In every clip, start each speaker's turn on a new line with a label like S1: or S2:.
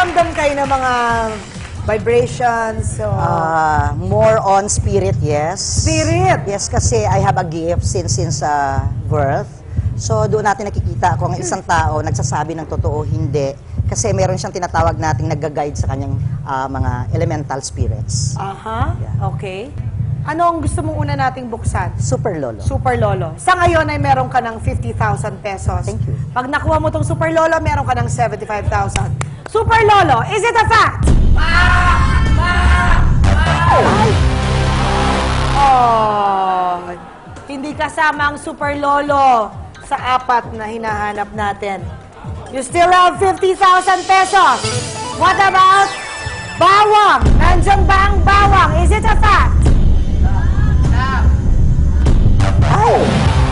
S1: ng mga vibrations. So,
S2: Ah, more on spirit, yes.
S1: Spirit?
S2: Yes, kasi I have a gift since since uh, birth. So doon natin nakikita kung ang isang tao nagsasabi ng totoo, hindi. Kasi meron siyang tinatawag nating nagga-guide sa kanyang ah, mga elemental spirits.
S1: aha,
S2: Yeah.
S1: okay. Ano ang gusto mong una nating buksan?
S2: Super lolo.
S1: Super Lolo. Sa ngayon ay meron ka ng 50,000 pesos.
S2: Thank you.
S1: Pag nakuha mo tong Super Lolo, meron ka ng 75,000. Super Lolo, is it a fact? Ay! Oh, hindi kasama ang Super Lolo sa apat na hinahanap natin. You still have 50,000 pesos. What about bawang? Nandiyan ba ang bawang? Is it a fact?
S2: Ay!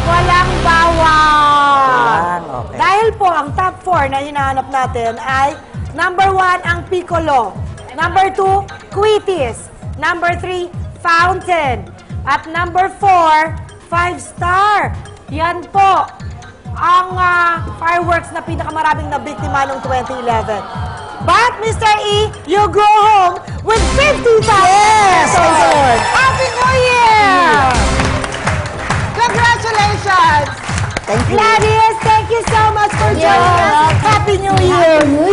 S1: Walang bawang.
S2: Okay.
S1: Dahil po ang top 4 na hinahanap natin ay number 1 ang piccolo, number 2 quitis, number 3 fountain, at number 4 5 star. Yan po ang ah, fireworks na pinakamaraming nabiktima noong 2011. But, Mr. E, you go home with 50,000
S2: Yes,
S1: pesos. Happy New Year! Congratulations!
S2: Thank you.
S1: Gladys, thank you so much for joining us. Happy New Year!
S3: New